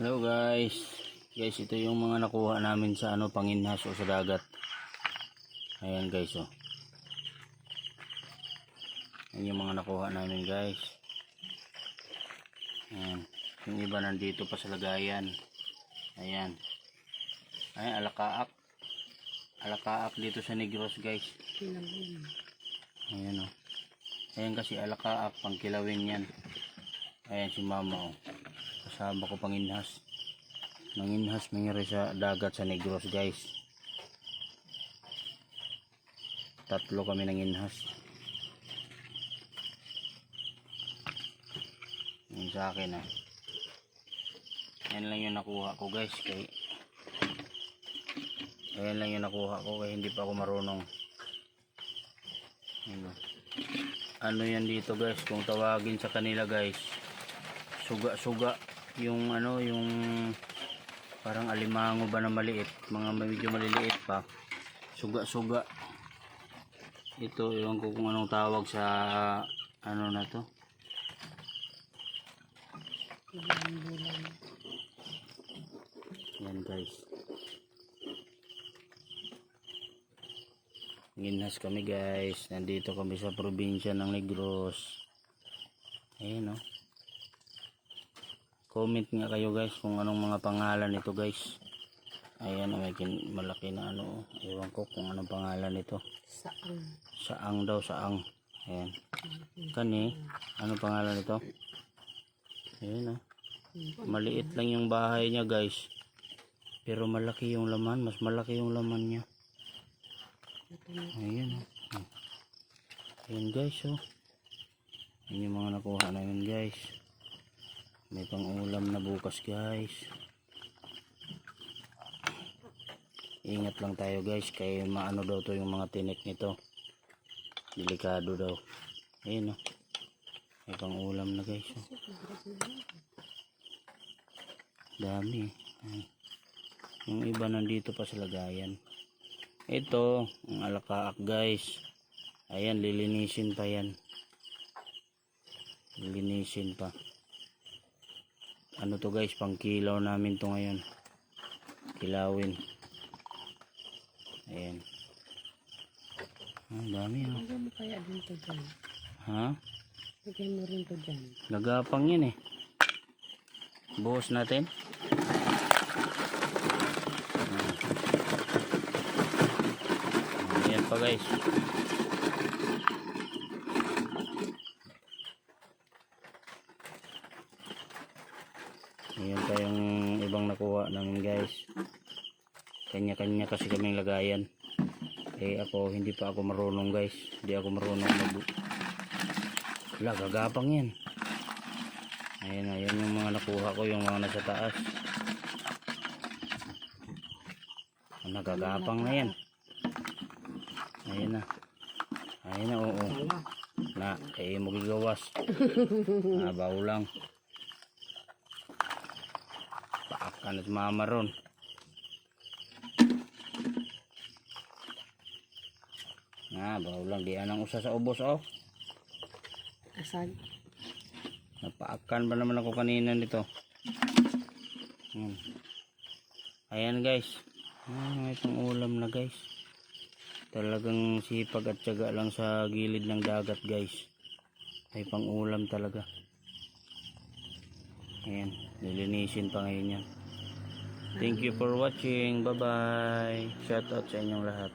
Hello guys. Guys, ito yung mga nakuha namin sa ano panginhas o sa dagat. Ayan guys oh. Ayan yung mga nakuha namin guys. Ayan. Yung iba nandito pa sa lagayan. Ayan. Ayan, alakaak. Alakaak dito sa Negros guys. Ayan oh. Ayan kasi alakaak, pangkilawin yan. Ayan si mama oh. Kasama ko panginhas. Manginhas nangyari sa dagat sa Negros guys. Tatlo kami nanginhas. Yan sa akin ah. Yan lang yung nakuha ko guys. Kay Ayan lang yung nakuha ko kaya hindi pa ako marunong. Ano, ano yan dito guys kung tawagin sa kanila guys. Suga-suga yung ano yung parang alimango ba na maliit mga medyo maliliit pa. Suga-suga. Ito iwan ko kung anong tawag sa ano na to. Yan guys. Ginhas kami guys. Nandito kami sa probinsya ng Negros. Ayun oh comment nga kayo guys kung anong mga pangalan nito guys. Ayan may kin malaki na ano oh. ewan ko kung anong pangalan nito. Saan? saang daw saang. Ayan. Kani ano pangalan nito? Ayan oh. maliit lang yung bahay niya guys. Pero malaki yung laman mas malaki yung laman niya. Ayan oh. ayan guys oh. Ayan yung mga nakuha namin guys may pang ulam na bukas guys. Ingat lang tayo guys kay maano daw to yung mga tinik nito. Delikado daw. Ayun oh. May pang ulam na guys. Oh. Dami. Ay. Yung iba nandito pa sa lagayan. Ito, ang alakaak guys. Ayan, lilinisin pa yan. Lilinisin pa ano to guys pang kilaw namin to ngayon. Kilawin. Ayan. Ang dami oh. Lagyan mo kaya din to dyan. ha? Lagyan mo rin to dyan. nagapang yan eh. Buhos natin. Ayan pa guys Ayan pa yung ibang nakuha namin guys. Kanya-kanya kasi kaming lagayan. Eh ako, hindi pa ako marunong guys. Hindi ako marunong mag... Wala, gagapang yan. Ayan, ayan yung mga nakuha ko, yung mga nasa taas. Nagagapang na yan. Ayan na. Ayan na, oo. Na, eh, mo gigawas. Nabaw lang. Paakan at mama ron. Na, baw lang di anang usa sa ubos oh. Asan? Napaakan ba naman ako kanina nito? Hmm. Ayan guys. Ah, pang ulam na guys. Talagang sipag at tiyaga lang sa gilid ng dagat guys. May pang ulam talaga. Ayan, nilinisin pa ngayon yan. Thank you for watching. Bye-bye. Shout out sa inyong lahat.